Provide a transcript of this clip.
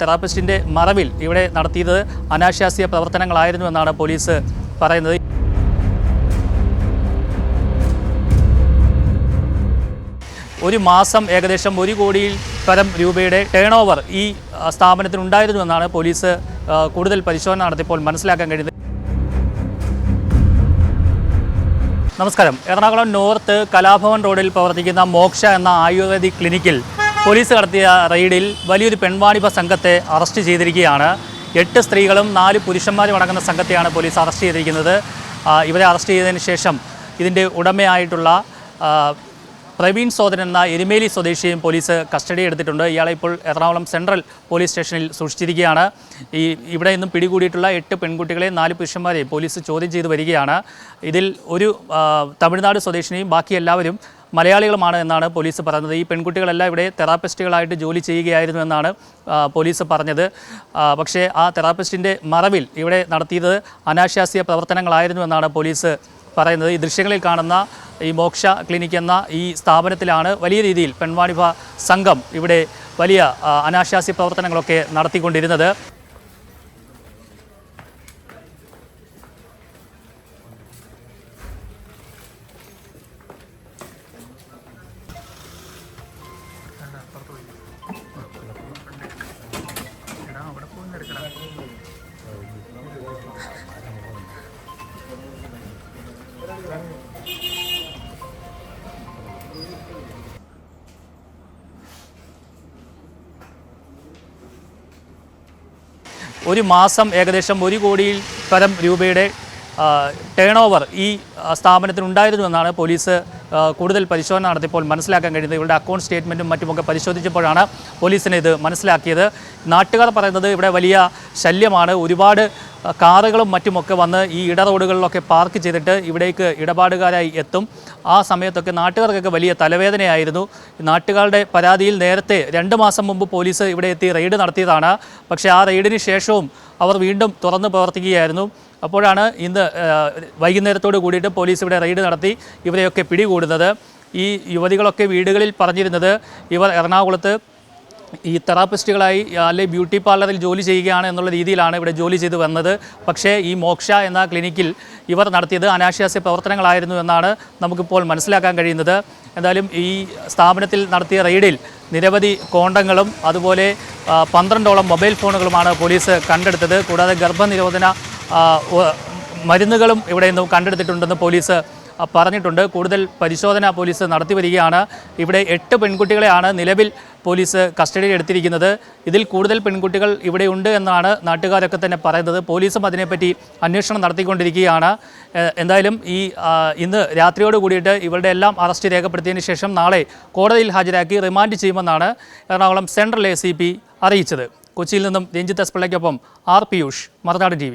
തെറാപ്പിസ്റ്റിന്റെ മറവിൽ ഇവിടെ നടത്തിയത് അനാശാസ്യ പ്രവർത്തനങ്ങളായിരുന്നു എന്നാണ് പോലീസ് പറയുന്നത്. ഒരു മാസം ഏകദേശം ഒരു കോടിയിൽ പരം രൂപയുടെ ടേൺ ഓവർ ഈ ആ, സ്ഥാപനത്തിനുണ്ടായിരുന്നു എന്നാണ് പോലീസ് കൂടുതൽ പരിശോധന നടത്തിയപ്പോൾ മനസ്സിലാക്കാൻ കഴിയുന്നത്. നമസ്കാരം. എറണാകുളം നോർത്ത് കലാഭവൻ റോഡിൽ പ്രവർത്തിക്കുന്ന മോക്ഷ എന്ന ആയുർവേദിക് ക്ലിനിക്കിൽ പോലീസ് നടത്തിയ റെയ്ഡിൽ വലിയൊരു പെൺവാണിഭ സംഘത്തെ അറസ്റ്റ് ചെയ്തിരിക്കുകയാണ്. എട്ട് സ്ത്രീകളും നാല് പുരുഷന്മാരും അടങ്ങുന്ന സംഘത്തെയാണ് പോലീസ് അറസ്റ്റ് ചെയ്തിരിക്കുന്നത്. ഇവരെ അറസ്റ്റ് ചെയ്തതിന് ശേഷം ഇതിന്റെ ഉടമയായിട്ടുള്ള പ്രവീൺ സോദരൻ എന്ന എരുമേലി സ്വദേശിയും പോലീസ് കസ്റ്റഡി എടുത്തിട്ടുണ്ട്. ഇയാളെ ഇപ്പോൾ എറണാകുളം സെൻട്രൽ പോലീസ് സ്റ്റേഷനിൽ സൂക്ഷിച്ചിരിക്കുകയാണ്. ഈ ഇവിടെ നിന്നും പിടികൂടിയിട്ടുള്ള എട്ട് പെൺകുട്ടികളെയും നാല് പുരുഷന്മാരെയും പോലീസ് ചോദ്യം ചെയ്തു വരികയാണ്. ഇതിൽ ഒരു തമിഴ്നാട് സ്വദേശിനിയും ബാക്കി എല്ലാവരും മലയാളികളുമാണ് എന്നാണ് പോലീസ് പറയുന്നത് ഈ പെൺകുട്ടികളെല്ലാം ഇവിടെ തെറാപ്പിസ്റ്റുകളായിട്ട് ജോലി ചെയ്യുകയായിരുന്നു എന്നാണ് പോലീസ് പറഞ്ഞത്. പക്ഷേ ആ തെറാപ്പിസ്റ്റിന്റെ മറവിൽ ഇവിടെ നടത്തിയത് അനാശാസ്യ പ്രവർത്തനങ്ങളായിരുന്നു എന്നാണ് പോലീസ് പറയുന്നത് ഈ ദൃശ്യങ്ങളിൽ കാണുന്ന ഈ മോക്ഷ ക്ലിനിക് എന്ന ഈ സ്ഥാപനത്തിലാണ് വലിയ രീതിയിൽ പെൺവാണിഭ സംഘം ഇവിടെ വലിയ അനാശാസ്യ പ്രവർത്തനങ്ങളൊക്കെ നടത്തിക്കൊണ്ടിരുന്നത്. ഒരു മാസം ഏകദേശം ഒരു കോടിയിൽ പരം രൂപയുടെ ടേൺ ഓവർ ഈ സ്ഥാപനത്തിന് ഉണ്ടായിരുന്നു എന്നാണ് പോലീസ് കൂടുതൽ പരിശോധന നടത്തിയപ്പോൾ മനസ്സിലാക്കാൻ കഴിയുന്നത്. ഇവരുടെ അക്കൗണ്ട് സ്റ്റേറ്റ്മെന്റും മറ്റുമൊക്കെ പരിശോധിച്ചപ്പോഴാണ് പോലീസിന് ഇത് മനസ്സിലാക്കിയത്. നാട്ടുകാർ പറയുന്നത് ഇവിടെ വലിയ ശല്യമാണ്. ഒരുപാട് കാറുകളും മറ്റുമൊക്കെ വന്ന് ഈ ഇട റോഡുകളിലൊക്കെ പാർക്ക് ചെയ്തിട്ട് ഇവിടേക്ക് ഇടപാടുകാരായി എത്തും. ആ സമയത്തൊക്കെ നാട്ടുകാർക്കൊക്കെ വലിയ തലവേദനയായിരുന്നു. നാട്ടുകാരുടെ പരാതിയിൽ നേരത്തെ രണ്ട് മാസം മുമ്പ് പോലീസ് ഇവിടെ എത്തി റെയ്ഡ് നടത്തിയതാണ്. പക്ഷേ ആ റെയ്ഡിന് ശേഷവും അവർ വീണ്ടും തുറന്ന് പ്രവർത്തിക്കുകയായിരുന്നു. അപ്പോഴാണ് ഇന്ന് വൈകുന്നേരത്തോട് കൂടിയിട്ട് പോലീസ് ഇവിടെ റെയ്ഡ് നടത്തി ഇവരെയൊക്കെ പിടികൂടുന്നത്. ഈ യുവതികളൊക്കെ വീടുകളിൽ പറഞ്ഞിരുന്നത് ഇവർ എറണാകുളത്ത് ഈ തെറാപ്പിസ്റ്റുകളായി അല്ലെങ്കിൽ ബ്യൂട്ടി പാർലറിൽ ജോലി ചെയ്യുകയാണ് എന്നുള്ള രീതിയിലാണ് ഇവിടെ ജോലി ചെയ്തു വന്നത്. പക്ഷേ ഈ മോക്ഷ എന്ന ക്ലിനിക്കിൽ ഇവർ നടത്തിയത് അനാശാസ്യ പ്രവർത്തനങ്ങളായിരുന്നു എന്നാണ് നമുക്കിപ്പോൾ മനസ്സിലാക്കാൻ കഴിയുന്നത്. എന്തായാലും ഈ സ്ഥാപനത്തിൽ നടത്തിയ റെയ്ഡിൽ നിരവധി കോണ്ടങ്ങളും അതുപോലെ പന്ത്രണ്ടോളം മൊബൈൽ ഫോണുകളുമാണ് പോലീസ് കണ്ടെടുത്തത്. കൂടാതെ ഗർഭനിരോധന മരുന്നുകളും ഇവിടെ നിന്നും കണ്ടെടുത്തിട്ടുണ്ടെന്ന് പോലീസ് പറഞ്ഞിട്ടുണ്ട്. കൂടുതൽ പരിശോധന പോലീസ് നടത്തി വരികയാണ്. ഇവിടെ എട്ട് പെൺകുട്ടികളെയാണ് നിലവിൽ പോലീസ് കസ്റ്റഡിയിൽ എടുത്തിരിക്കുന്നത്. ഇതിൽ കൂടുതൽ പെൺകുട്ടികൾ ഇവിടെ ഉണ്ട് എന്നാണ് നാട്ടുകാരൊക്കെ തന്നെ പറയുന്നത്. പോലീസും അതിനെപ്പറ്റി അന്വേഷണം നടത്തിക്കൊണ്ടിരിക്കുകയാണ്. എന്തായാലും ഈ ഇന്ന് രാത്രിയോട് കൂടിയിട്ട് ഇവരുടെ എല്ലാം അറസ്റ്റ് രേഖപ്പെടുത്തിയതിന് ശേഷം നാളെ കോടതിയിൽ ഹാജരാക്കി റിമാൻഡ് ചെയ്യുമെന്നാണ് എറണാകുളം സെൻട്രൽ എ അറിയിച്ചത്. കൊച്ചിയിൽ നിന്നും രഞ്ജിത്ത് എസ് പിള്ളയ്ക്കൊപ്പം ആർ പിയൂഷ് മറുനാട് ടി